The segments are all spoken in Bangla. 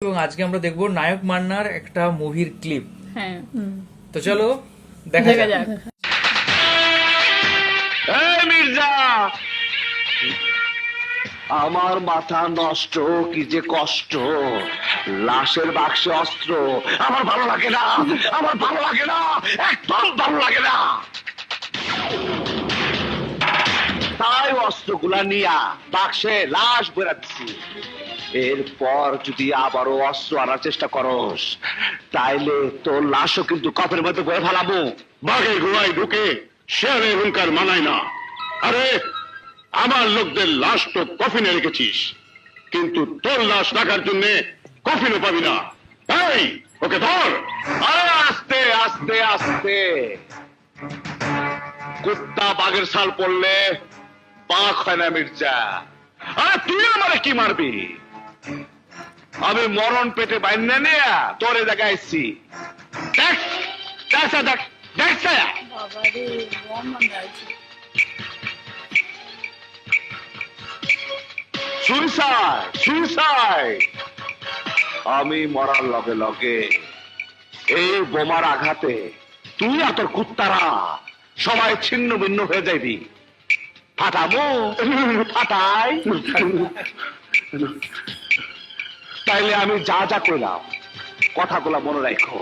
এবং আজকে আমরা দেখব নায়ক মান্নার একটা মুভির ক্লিপ। হ্যাঁ। তো চলো দেখা যাক। মির্জা আমার মাথা নষ্ট কি যে কষ্ট। লাশের বাক্সে অস্ত্র আমার ভালো লাগে না আমার ভালো লাগে না একদম ভালো লাগে না। তাই অস্ত্রগুলা নিয়া বাক্সে লাশ বেরাচ্ছি এরপর যদি আবারও অস্ত্র আনার চেষ্টা করস, তাইলে তোর লাশও কিন্তু কপের মধ্যে বয়ে ফেলাবো। বাঘে গোড়ায় ঢুকে শেয়ারে হুঙ্কার মানায় না। আরে, আমার লোকদের লাশ তো কফিনে রেখেছিস, কিন্তু তোর লাশ রাখার জন্য কফিনও পাবি না। এই, ওকে ধর। আরে আস্তে আস্তে আস্তে। কুত্তা বাঘের ছাল পড়লে বাঘ হয় না মির্জা। আরে তুই আমারে কি মারবি? আমি মরণ পেটে বাইন্দা নিয়ে তোরে দেখাইছি। দেখ দেখ দেখ দেখ বাবারে বম মারাইছে সুইসাইড সুইসাইড। আমি মরার লগে লগে এই বোমার আঘাতে তুই আর তোর কুত্তারা সবাই ছিন্ন ভিন্ন হয়ে যাবি ফাটাবো ফাটাই তাইলে আমি যা যা করলাম কথাগুলা মনে রাখো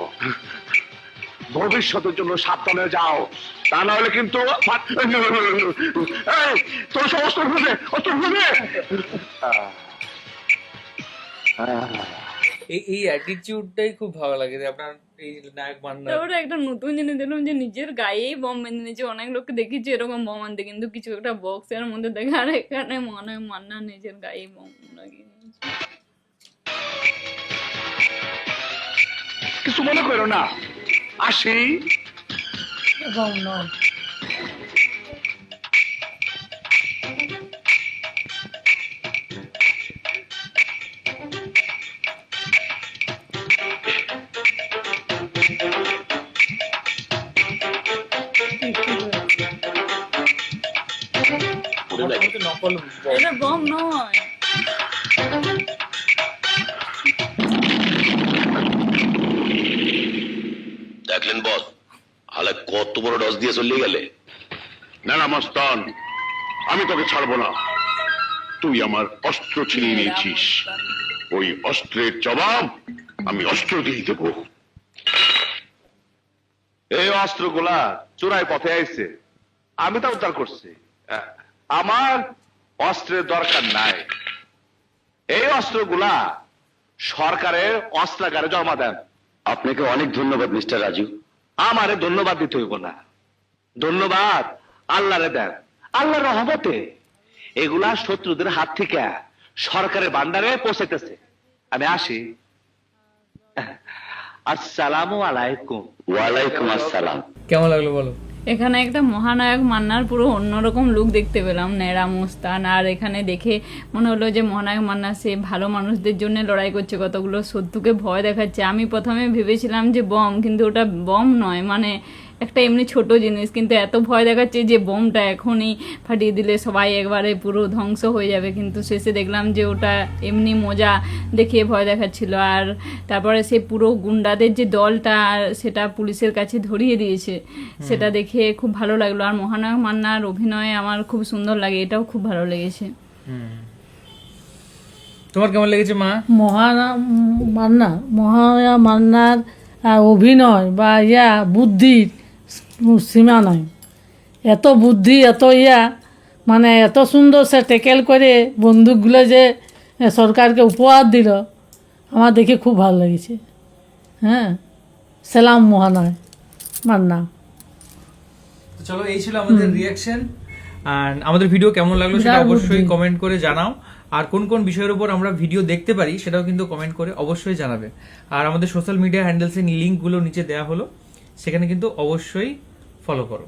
ভবিষ্যতের জন্য সাবধানে যাও। তা না হলে কিন্তু তোর সমস্ত শুনে অস্ত্র শুনে এই এই অ্যাটিটিউডটাই খুব ভালো লাগে যে আপনার এই নায়ক মান্নার তারপরে একটা নতুন জিনিস দেখলাম যে নিজের গায়েই বম বেঁধে নিয়েছে। অনেক লোককে দেখেছি এরকম বম আনতে কিন্তু কিছু একটা বক্সের মধ্যে দেখা আর এখানে মনে হয় মান্না নিজের গায়েই বম লাগিয়ে কিছু মনে করো না। আসি। মোটামুটি নকল এটা বম নয় দেখলেন বস হালে কত বড় ডস দিয়ে চলে গেলে। না না মস্তান আমি তোকে ছাড়বো না। তুই আমার অস্ত্র ছিনিয়ে নিয়েছিস। ওই অস্ত্রের জবাব আমি অস্ত্র দিয়ে দেবো। এই অস্ত্রগুলা চোরাই পথে আইছে। আমি তা উদ্ধার করছি। আমার অস্ত্রের দরকার নাই। এই অস্ত্রগুলা সরকারের অস্ত্রাগারে জমা দেন। আপনাকে অনেক ধন্যবাদ মিস্টার রাজু। আমারে ধন্যবাদ দিতে হইব না। ধন্যবাদ আল্লাহরে দেন। আল্লাহর রহমতে এগুলা শত্রুদের হাত থেকে সরকারের বান্দারে পৌঁছাইতেছে। আমি আসি। আসসালামু আলাইকুম। ওয়ালাইকুম আসসালাম। কেমন লাগল বলো? এখানে একটা মহানায়ক মান্নার পুরো অন্যরকম লুক দেখতে পেলাম, ন্যাড়া মুস্তান। আর এখানে দেখে মনে হলো যে মহানায়ক মান্না সে ভালো মানুষদের জন্য লড়াই করছে, কতগুলো শত্রুকে ভয় দেখাচ্ছে। আমি প্রথমে ভেবেছিলাম যে বম, কিন্তু ওটা বম নয় মানে একটা এমনি ছোট জিনিস কিন্তু এত ভয় দেখাচ্ছে যে বোমটা এখনই ফাটিয়ে দিলে সবাই একবারে পুরো ধ্বংস হয়ে যাবে। কিন্তু শেষে দেখলাম যে ওটা এমনি মজা দেখিয়ে ভয় দেখাচ্ছিল। আর তারপরে সে পুরো গুন্ডাদের যে দলটা সেটা পুলিশের কাছে ধরিয়ে দিয়েছে সেটা দেখে খুব ভালো লাগল। আর মহানায়ক মান্নার অভিনয় আমার খুব সুন্দর লাগে এটাও খুব ভালো লেগেছে। তোমার কেমন লেগেছে মা? মহানা মান্না মহায়া মান্নার অভিনয় বা ইয়া বুদ্ধির সীমা নয়। এত বুদ্ধি এত ইয়া মানে এত সুন্দর সে টেকেল করে বন্দুকগুলো যে সরকারকে উপহার দিল আমার দেখে খুব ভালো লেগেছে। হ্যাঁ? সেলাম মহানয় মান্না চলো এই ছিল আমাদের রিয়াকশন আর আমাদের ভিডিও কেমন লাগল সেটা অবশ্যই কমেন্ট করে জানাও। আর কোন কোন বিষয়ের উপর আমরা ভিডিও দেখতে পারি সেটাও কিন্তু কমেন্ট করে অবশ্যই জানাবে। আর আমাদের সোশ্যাল মিডিয়া হ্যান্ডেলসের লিঙ্কগুলো নিচে দেওয়া হলো। সেখানে কিন্তু অবশ্যই ফলো করো।